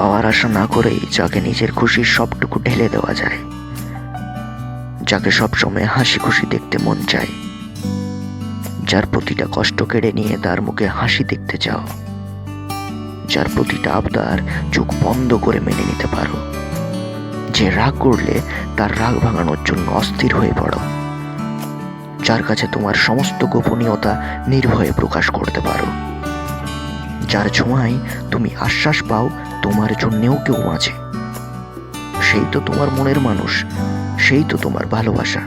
পাওয়ার আশা না করেই যাকে নিজের খুশির সবটুকু ঢেলে দেওয়া যায়। যাকে সবসময় হাসি খুশি দেখতে মন চায়। যার প্রতিটা কষ্ট কেড়ে নিয়ে তার মুখে হাসি দেখতে চাও। যার প্রতিটা আবদার চোখ বন্ধ করে মেনে নিতে পারো। যে রাগ করলে তার রাগ ভাঙানোর জন্য অস্থির হয়ে পড়ো। যার কাছে তোমার সমস্ত গোপনীয়তা নির্ভয়ে প্রকাশ করতে পারো। যার ছোঁয়ায় তুমি আশ্বাস পাও, তোমার জন্যেও কেউ আছে সেই তো তোমার মনের মানুষ, সেই তো তোমার ভালোবাসা।